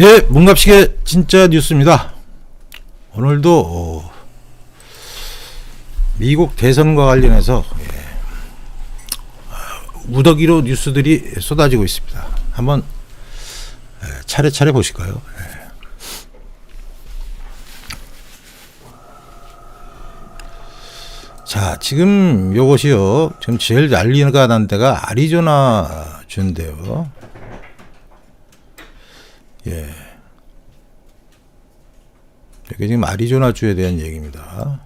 예, 문갑식의 진짜 뉴스입니다. 오늘도 어, 미국 대선과 관련해서 예, 아, 무더기로 뉴스들이 쏟아지고 있습니다. 한번 예, 차례차례 보실까요? 예. 자, 지금 요것이요. 지금 제일 난리가 난 데가 아리조나 주인데요. 예. 이게 지금 아리조나 주에 대한 얘기입니다.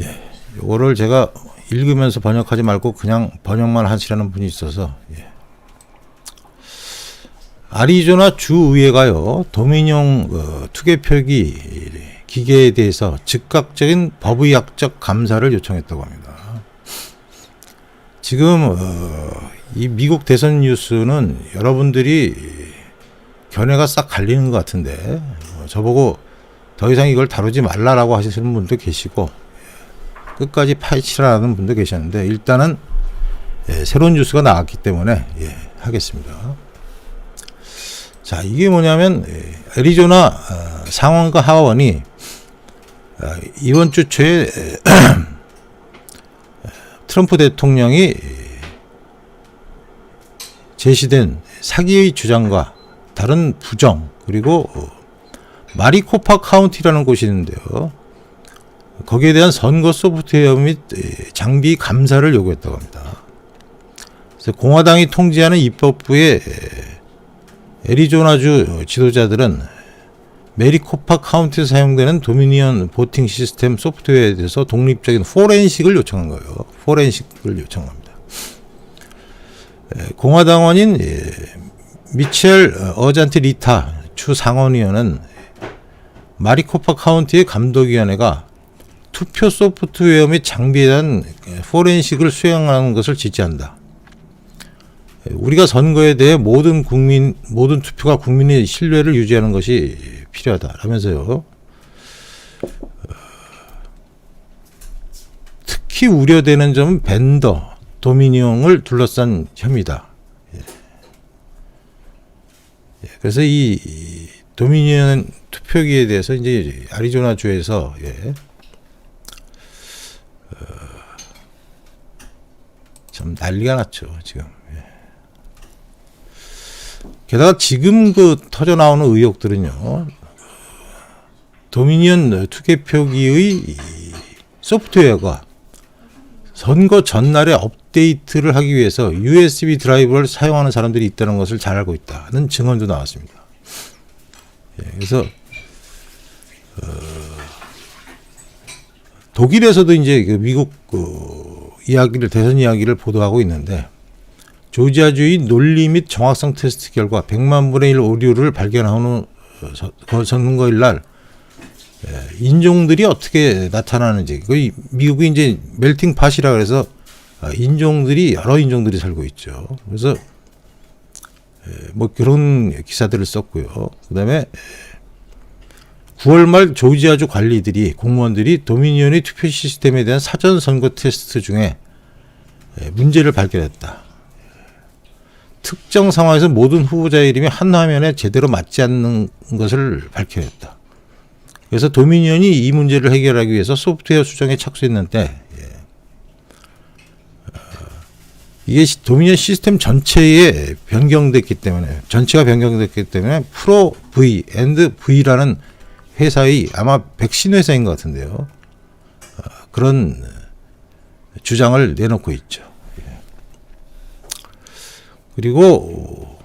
예. 요거를 제가 읽으면서 번역하지 말고 그냥 번역만 하시라는 분이 있어서, 예. 아리조나 주의회가요, 도민용 어, 투개 표기 기계에 대해서 즉각적인 법의학적 감사를 요청했다고 합니다. 지금 어, 이 미국 대선 뉴스는 여러분들이 견해가 싹 갈리는 것 같은데 어, 저보고 더 이상 이걸 다루지 말라라고 하시는 분도 계시고 예, 끝까지 파헤치라는 분도 계셨는데 일단은 예, 새로운 뉴스가 나왔기 때문에 예, 하겠습니다. 자 이게 뭐냐면 예, 애리조나 어, 상원과 하원이 어, 이번 주 초에 에, 트럼프 대통령이 제시된 사기의 주장과 다른 부정 그리고 어, 마리코파 카운티라는 곳이 있는데요. 거기에 대한 선거 소프트웨어 및 에, 장비 감사를 요구했다고 합니다. 그래서 공화당이 통제하는 입법부의 에, 애리조나주 지도자들은 메리코파 카운티에 사용되는 도미니언 보팅 시스템 소프트웨어에 대해서 독립적인 포렌식을 요청한 거예요. 포렌식을 요청합니다. 에, 공화당원인 예, 미첼 어잔티 리타 추 상원의원은 마리코파 카운티의 감독위원회가 투표 소프트웨어 및 장비에 대한 포렌식을 수행하는 것을 지지한다. 우리가 선거에 대해 모든 국민 모든 투표가 국민의 신뢰를 유지하는 것이 필요하다라면서요. 특히 우려되는 점은 벤더 도미니용을 둘러싼 혐의다. 예, 그래서 이, 이 도미니언 투표기에 대해서 이제 아리조나 주에서 예. 참 난리가 났죠 지금. 예. 게다가 지금 그 터져 나오는 의혹들은요. 도미니언 투개표기의 이 소프트웨어가 선거 전날에 업데이트를 하기 위해서 USB 드라이브를 사용하는 사람들이 있다는 것을 잘 알고 있다는 증언도 나왔습니다. 예, 그래서 어, 독일에서도 이제 그 미국 그 이야기를 대선 이야기를 보도하고 있는데 조지아주의 논리 및 정확성 테스트 결과 100만 분의 1 오류를 어, 선- 선거일 날 예, 인종들이 어떻게 나타나는지 그 미국이 이제 멜팅 팟이라 그래서 아, 인종들이 여러 인종들이 살고 있죠. 그래서 예, 뭐 그런 기사들을 썼고요. 그다음에 9월 말 조지아주 관리들이 공무원들이 도미니언의 투표 시스템에 대한 사전 선거 테스트 중에 예, 문제를 발견했다. 특정 상황에서 모든 후보자 이름이 한 화면에 제대로 맞지 않는 것을 밝혀냈다. 그래서 도미니언이 이 문제를 해결하기 위해서 소프트웨어 수정에 착수했는데 예. 어, 이게 시- 도미니언 시스템 전체에 변경됐기 때문에 전체가 변경됐기 때문에 프로 V 앤드 V라는 회사의 아마 백신 회사인 것 같은데요. 어, 그런 주장을 내놓고 있죠. 예. 그리고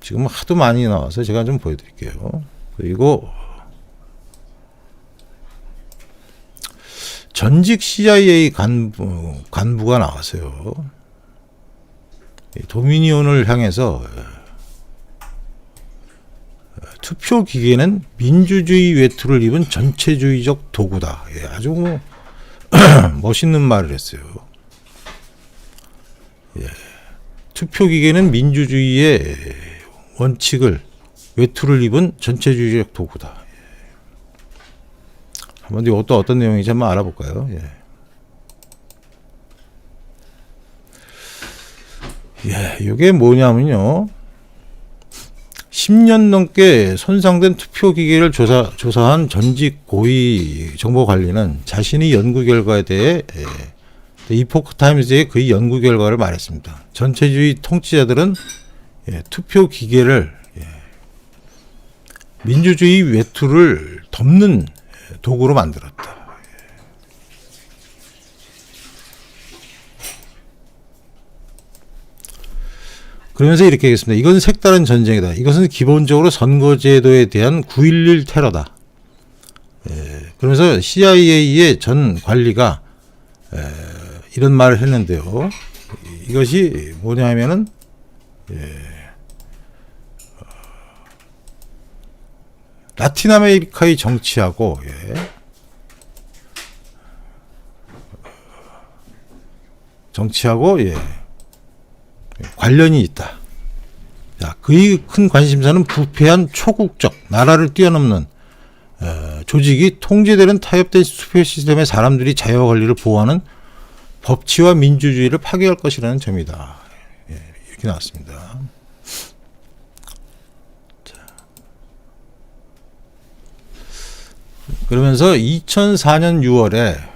지금 하도 많이 나와서 제가 좀 보여드릴게요. 그리고 전직 CIA 간부, 간부가 나왔어요. 이 도미니온을 향해서 투표 기계는 민주주의 외투를 입은 전체주의적 도구다. 예, 아주 뭐 멋있는 말을 했어요. 예, 투표 기계는 민주주의의 원칙을 외투를 입은 전체주의적 도구다. 예. 한번 이것도 어떤 내용인지 한번 알아볼까요? 예. 예, 이게 뭐냐면요. 10년 넘게 손상된 투표 기계를 조사, 조사한 전직 고위 정보관리는 자신의 연구 결과에 대해 예, 이포크 타임즈의 그 연구 결과를 말했습니다. 전체주의 통치자들은 예, 투표 기계를 예, 민주주의 외투를 덮는 도구로 만들었다. 그러면서 이렇게 하겠습니다. 이건 색다른 전쟁이다. 이것은 기본적으로 선거제도에 대한 9.11 테러다. 예, 그러면서 CIA의 전 관리가 에, 이런 말을 했는데요. 이것이 뭐냐면은 예, 어, 라틴 아메리카의 정치하고 예, 정치하고 예, 관련이 있다. 자, 그의 큰 관심사는 부패한 초국적 나라를 뛰어넘는 어, 조직이 통제되는 타협된 투표 시스템의 사람들이 자유와 권리를 보호하는 법치와 민주주의를 파괴할 것이라는 점이다. 예, 이렇게 나왔습니다. 자. 그러면서 2004년 6월에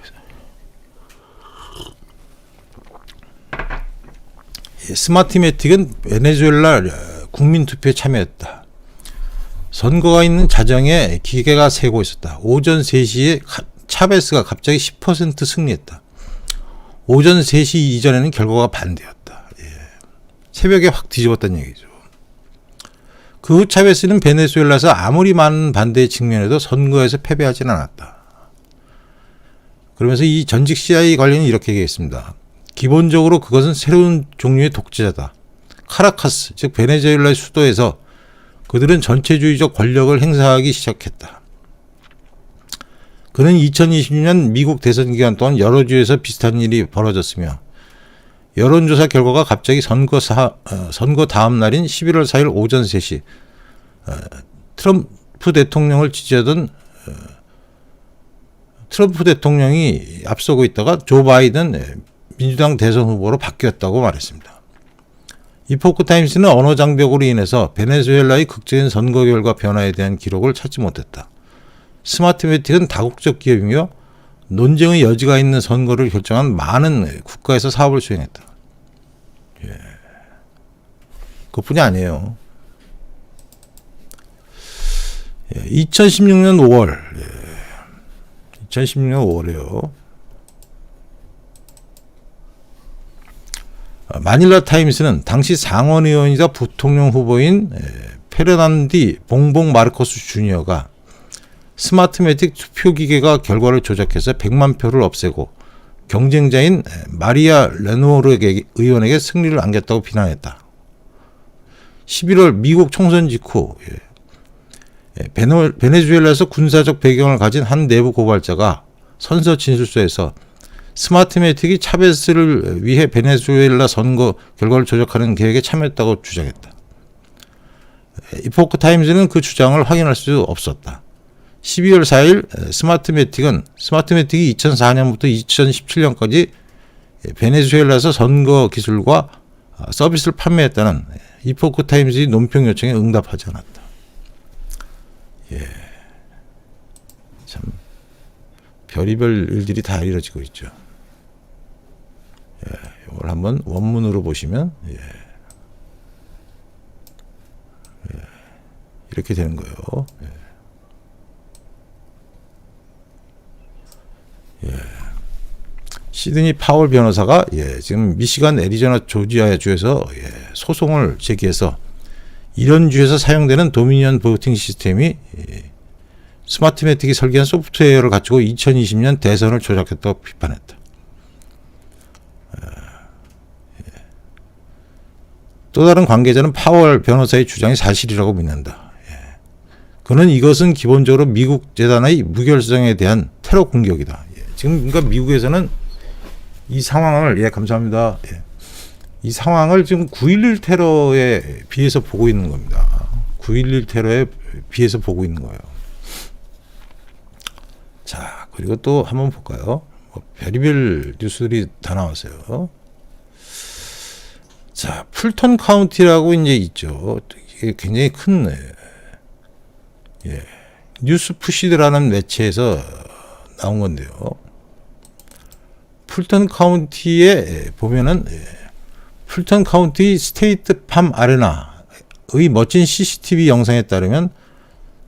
스마트매틱은 베네수엘라 국민 투표에 참여했다. 선거가 있는 자정에 기계가 세고 있었다. 오전 3시에 차베스가 갑자기 10% 승리했다. 오전 3시 이전에는 결과가 반대였다. 예. 새벽에 확 뒤집었다는 얘기죠. 그 후 차베스는 베네수엘라에서 아무리 많은 반대에 직면해도 선거에서 패배하지는 않았다. 그러면서 이 전직 CIA 관련은 이렇게 얘기했습니다. 기본적으로 그것은 새로운 종류의 독재자다. 카라카스, 즉 베네수엘라의 수도에서 그들은 전체주의적 권력을 행사하기 시작했다. 그는 2020년 미국 대선 기간 동안 여러 주에서 비슷한 일이 벌어졌으며 여론조사 결과가 갑자기 선거 사, 어, 선거 다음 날인 11월 4일 오전 3시 어, 트럼프 대통령을 지지하던 어, 트럼프 대통령이 앞서고 있다가 조 바이든 민주당 대선 후보로 바뀌었다고 말했습니다. 이 포크타임스는 언어 장벽으로 인해서 베네수엘라의 극적인 선거 결과 변화에 대한 기록을 찾지 못했다. 스마트매틱은 다국적 기업이며 논쟁의 여지가 있는 선거를 결정한 많은 국가에서 사업을 수행했다. 예. 그뿐이 아니에요. 예. 2016년 5월, 예. 2016년 5월에요. 마닐라 타임스는 당시 상원 의원이자 부통령 후보인 페르난디 봉봉 마르코스 주니어가 스마트매틱 투표 기계가 결과를 조작해서 100만 표를 없애고 경쟁자인 마리아 레노르 의원에게 승리를 안겼다고 비난했다. 11월 미국 총선 직후 베네수엘라에서 군사적 배경을 가진 한 내부 고발자가 선서 진술서에서 스마트매틱이 차베스를 위해 베네수엘라 선거 결과를 조작하는 계획에 참여했다고 주장했다. 이포크 타임즈는 그 주장을 확인할 수 없었다. 12월 4일 스마트매틱은 스마트매틱이 2004년부터 2017년까지 베네수엘라에서 선거 기술과 서비스를 판매했다는 이포크 타임즈의 논평 요청에 응답하지 않았다. 예. 참 별의별 일들이 다 이루어지고 있죠. 예, 이걸 한번 원문으로 보시면 예. 예, 이렇게 되는 거예요. 예. 예. 시드니 파월 변호사가 예, 지금 미시간, 애리조나, 조지아 주에서 예, 소송을 제기해서 이런 주에서 사용되는 도미니언 보팅 시스템이 예, 스마트매틱이 설계한 소프트웨어를 갖추고 2020년 대선을 조작했다고 비판했다. 또 다른 관계자는 파월 변호사의 주장이 사실이라고 믿는다. 예. 그는 이것은 기본적으로 미국 재단의 무결성에 대한 테러 공격이다. 예. 지금 그러니까 미국에서는 이 상황을 예 감사합니다. 예. 이 상황을 지금 9.11 테러에 비해서 보고 있는 겁니다. 9.11 테러에 비해서 보고 있는 거예요. 자 그리고 또 한번 볼까요? 뭐 별의별 뉴스들이 다 나왔어요. 자 풀턴 카운티라고 이제 있죠. 굉장히 큰 예, 뉴스 푸시드라는 매체에서 나온 건데요. 풀턴 카운티에 보면은 예, 풀턴 카운티 스테이트 팜 아레나의 멋진 CCTV 영상에 따르면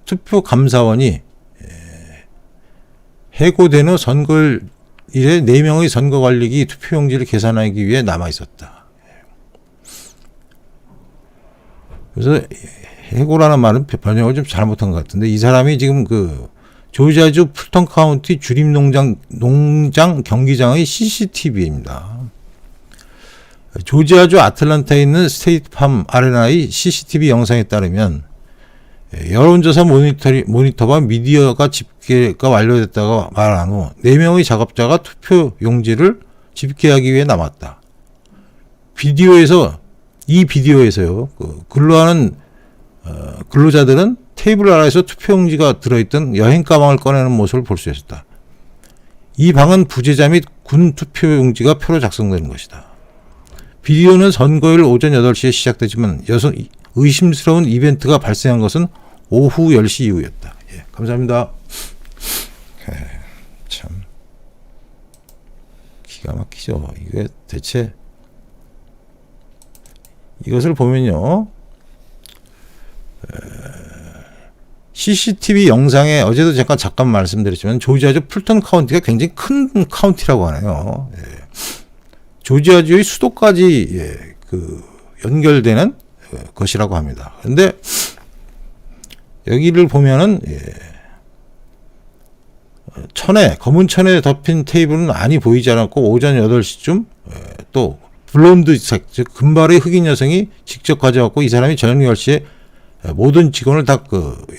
투표 감사원이 예, 해고된 후 선거일에 4명의 선거 관리기 투표용지를 계산하기 위해 남아 있었다. 그래서 해고라는 말은 번역을 좀 잘못한 것 같은데 이 사람이 지금 그 조지아주 풀턴 카운티 주립 농장 농장 경기장의 CCTV입니다. 조지아주 아틀란타에 있는 스테이트 팜 아레나의 CCTV 영상에 따르면 여론조사 모니터, 모니터와 미디어가 집계가 완료됐다고 말한 후 4명의 작업자가 투표 용지를 집계하기 위해 남았다. 비디오에서 이 비디오에서요. 그 근로하는 어, 근로자들은 테이블 아래에서 투표용지가 들어있던 여행 가방을 꺼내는 모습을 볼 수 있었다. 이 방은 부재자 및 군 투표용지가 표로 작성되는 것이다. 비디오는 선거일 오전 8시에 시작되지만 여성 의심스러운 이벤트가 발생한 것은 오후 10시 이후였다. 예, 감사합니다. 예, 참 기가 막히죠. 이게 대체 이것을 보면요. CCTV 영상에 어제도 잠깐 잠깐 말씀드렸지만 조지아주 풀턴 카운티가 굉장히 큰 카운티라고 하네요. 예. 조지아주의 수도까지 예, 그 연결되는 어, 것이라고 합니다. 그런데 여기를 보면은 예, 천에 검은 천에 덮인 테이블은 많이 보이지 않았고 오전 8시쯤 예, 또 블론드색 즉 금발의 흑인 여성이 직접 가져왔고 이 사람이 저녁 10시에 모든 직원을 다 그 예,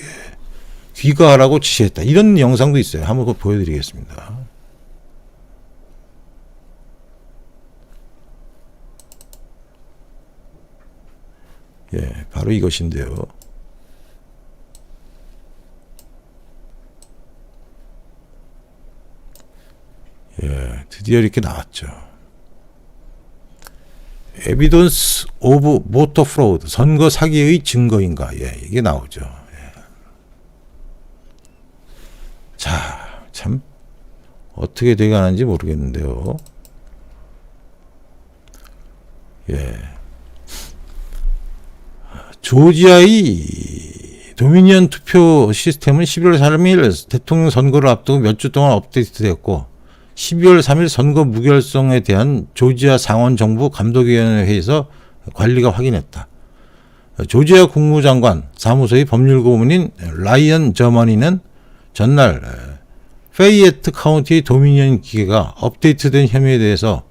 귀가하라고 지시했다. 이런 영상도 있어요. 한번 보여드리겠습니다. 예, 바로 이것인데요. 예, 드디어 이렇게 나왔죠. 에비던스 오브 모터 프로드 선거 사기의 증거인가? 예, 이게 나오죠. 예. 자, 참 어떻게 돼가는지 모르겠는데요. 예. 조지아의 도미니언 투표 시스템은 11월 3일 대통령 선거를 앞두고 몇 주 동안 업데이트됐고 12월 3일 선거 무결성에 대한 조지아 상원 정부 감독위원회에서 관리가 확인했다. 조지아 국무장관 사무소의 법률 고문인 라이언 저머니는 전날 페이에트 카운티 도미니언 기계가 업데이트된 혐의에 대해서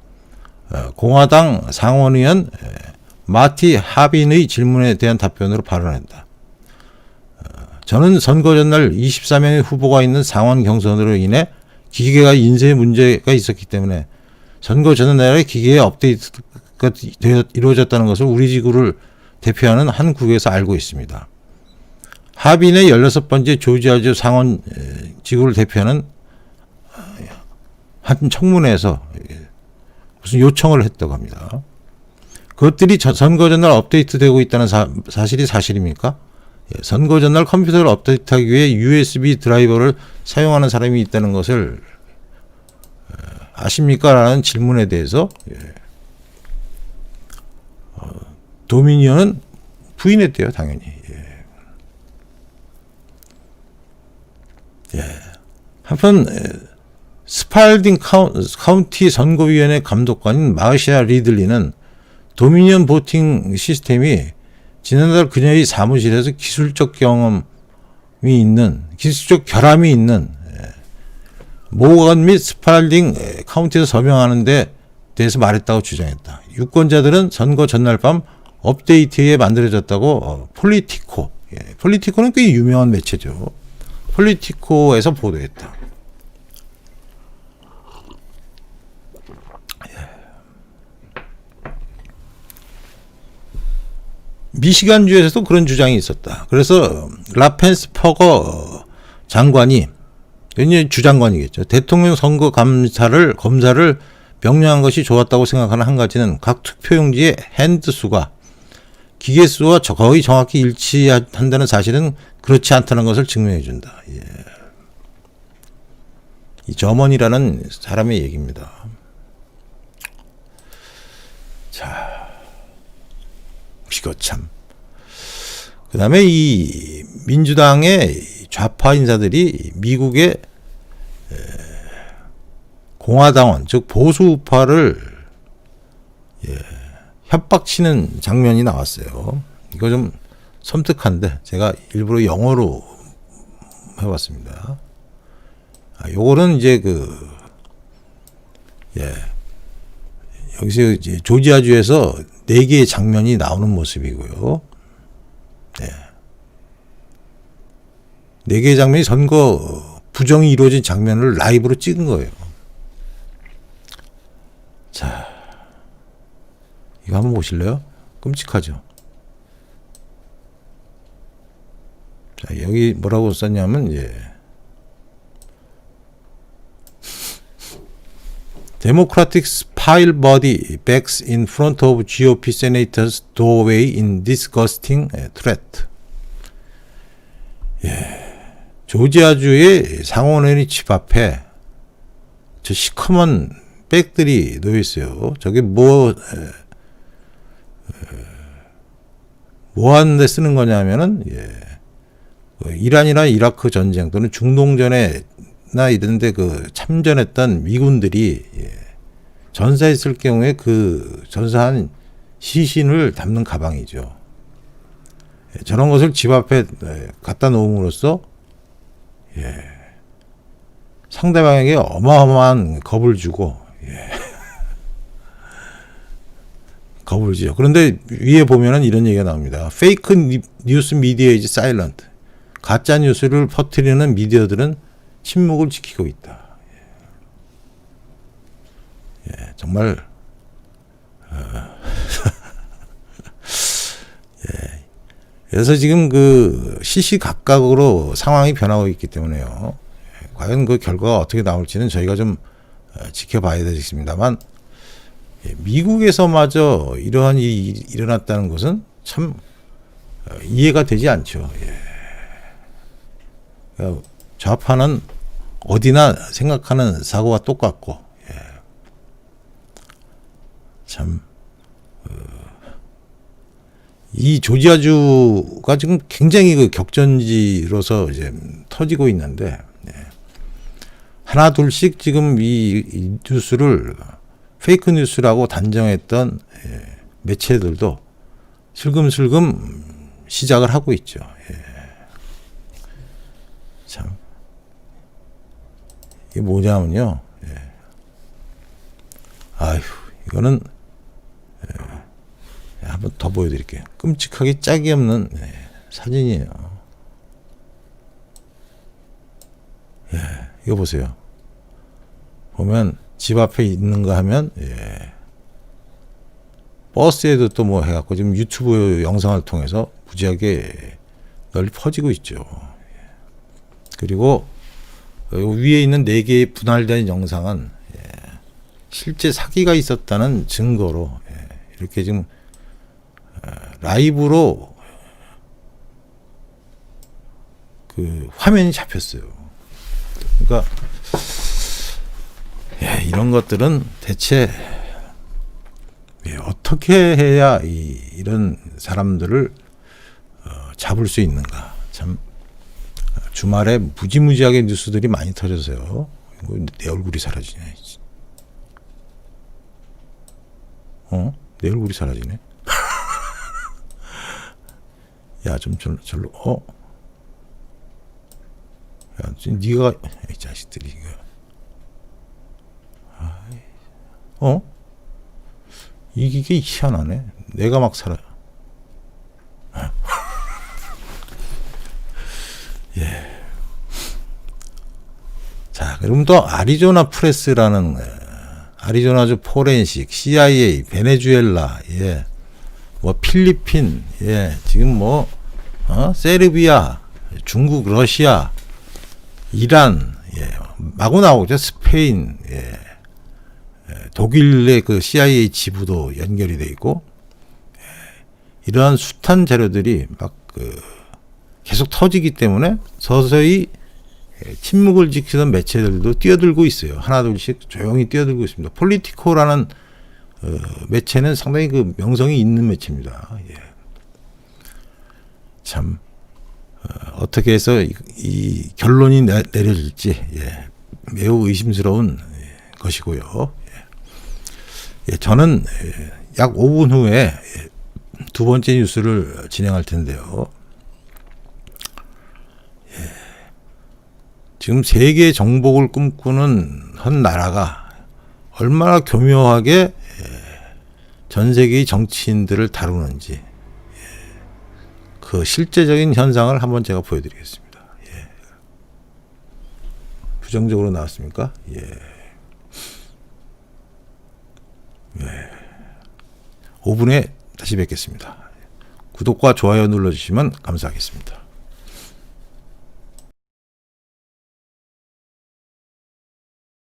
어, 공화당 상원의원 마티 하빈의 질문에 대한 답변으로 발언했다. 어, 저는 선거 전날 24명의 후보가 있는 상원 경선으로 인해 기계가 인쇄 문제가 있었기 때문에 선거 전날에 기계의 업데이트가 되어 이루어졌다는 것을 우리 지구를 대표하는 한 국에서 알고 있습니다. 하빈의 16번째 조지아주 상원 지구를 대표하는 한 청문회에서 무슨 요청을 했다고 합니다. 그것들이 선거 전날 업데이트 되고 있다는 사, 실이 사실입니까? 예, 선거 전날 컴퓨터를 업데이트하기 위해 USB 드라이버를 사용하는 사람이 있다는 것을 어, 아십니까? 라는 질문에 대해서 예. 어, 도미니언은 부인했대요, 당연히. 예. 예. 한편 스팔딩 카운티 선거위원회 감독관인 마시아 리들리는 도미니언 보팅 시스템이 지난달 그녀의 사무실에서 기술적 경험이 있는 기술적 결함이 있는 예, 모건 및 스팔딩 카운티에서 서명하는데 대해서 말했다고 주장했다. 유권자들은 선거 전날 밤 업데이트에 만들어졌다고 어, 폴리티코 예, 폴리티코는 꽤 유명한 매체죠. 폴리티코에서 보도했다. 미시간주에서도 그런 주장이 있었다. 그래서 라펜스 퍼거 장관이 주장관이겠죠. 대통령 선거 감사를 검사를 명령한 것이 좋았다고 생각하는 한 가지는 각 투표용지의 핸드 수가 기계 수와 저- 거의 정확히 일치한다는 사실은 그렇지 않다는 것을 증명해 준다. 예. 이 점원이라는 사람의 얘기입니다. 자, 이거 참. 그 다음에 이 민주당의 좌파 인사들이 미국의 에, 공화당원, 즉 보수 우파를 예, 협박치는 장면이 나왔어요. 이거 좀 섬뜩한데 제가 일부러 영어로 해봤습니다. 아, 요거는 이제 그 예. 여기서 이제 조지아주에서 네 개의 장면이 나오는 모습이고요. 네. 네 개의 장면이 선거 부정이 이루어진 장면을 라이브로 찍은 거예요. 자, 이거 한번 보실래요? 끔찍하죠. 자, 여기 뭐라고 썼냐면, 예. Democratic spile body backs in front of GOP senators doorway in disgusting eh, threat. 예. 조지아주의 상원의원이 집 앞에 저 시커먼 백들이 놓여 있어요. 저게 뭐, 뭐 하는데 쓰는 거냐면은, 예. 그 이란이나 이라크 전쟁 또는 중동전에나 이런데 그 참전했던 미군들이 예. 전사했을 경우에 그 전사한 시신을 담는 가방이죠. 예, 저런 것을 집 앞에 예, 갖다 놓음으로써 예, 상대방에게 어마어마한 겁을 주고 예. 겁을 주죠. 그런데 위에 보면은 이런 얘기가 나옵니다. 페이크 니- 뉴스 미디어 이즈 사일런트. 가짜 뉴스를 퍼뜨리는 미디어들은 침묵을 지키고 있다. 예, 예, 정말 어, 예. 그래서 지금 그 시시각각으로 상황이 변하고 있기 때문에요. 예, 과연 그 결과가 어떻게 나올지는 저희가 좀 어, 지켜봐야 되겠습니다만 예, 미국에서마저 이러한 일이 일어났다는 것은 참 어, 이해가 되지 않죠. 예. 그러니까 좌파는 어디나 생각하는 사고가 똑같고 예. 참. 어, 이 조지아주가 지금 굉장히 그 격전지로서 이제 터지고 있는데 예. 하나 둘씩 지금 이, 이 뉴스를 페이크 뉴스라고 단정했던 예, 매체들도 슬금슬금 시작을 하고 있죠. 예. 참 이게 뭐냐면요. 예. 아휴 이거는 예, 한번 더 보여드릴게요. 끔찍하게 짝이 없는 예, 사진이에요. 예, 이거 보세요. 보면 집 앞에 있는가 하면 예. 버스에도 또 뭐 해갖고 지금 유튜브 영상을 통해서 무지하게 널리 퍼지고 있죠. 예. 그리고 위에 있는 네 개의 분할된 영상은 예. 실제 사기가 있었다는 증거로 예. 이렇게 지금 어, 라이브로 그 화면이 잡혔어요. 그러니까 예, 이런 것들은 대체 예, 어떻게 해야 이, 이런 사람들을 어, 잡을 수 있는가? 참 어, 주말에 무지무지하게 뉴스들이 많이 터져서요. 내 얼굴이 사라지네. 어? 내 얼굴이 사라지네. 야, 좀 절로, 절로, 어? 야, 니가, 이 자식들이, 이거. 아이, 어? 이게 희한하네. 내가 막 살아. 예. 자, 그럼 또 아리조나 프레스라는 예, 아리조나주 포렌식, CIA, 베네수엘라, 예, 뭐 필리핀, 예, 지금 뭐 어? 세르비아, 중국, 러시아, 이란, 예, 마구 나오죠. 스페인, 예, 예, 독일의 그 CIA 지부도 연결이 돼 있고 예, 이러한 숱한 자료들이 막 그 계속 터지기 때문에 서서히 예, 침묵을 지키던 매체들도 뛰어들고 있어요. 하나둘씩 조용히 뛰어들고 있습니다. 폴리티코라는 어, 매체는 상당히 그 명성이 있는 매체입니다. 예. 참 어, 떻게 해서 이, 이 결론이 내, 내려질지 예, 매우 의심스러운 예, 것이고요. 예. 예, 저는 예, 약 5분 후에 예, 두 번째 뉴스를 진행할 텐데요. 지금 세계 정복을 꿈꾸는 한 나라가 얼마나 교묘하게 예, 전 세계의 정치인들을 다루는지 예, 그 실제적인 현상을 한번 제가 보여드리겠습니다. 예. 부정적으로 나왔습니까? 예. 예. 5분에 다시 뵙겠습니다. 구독과 좋아요 눌러주시면 감사하겠습니다.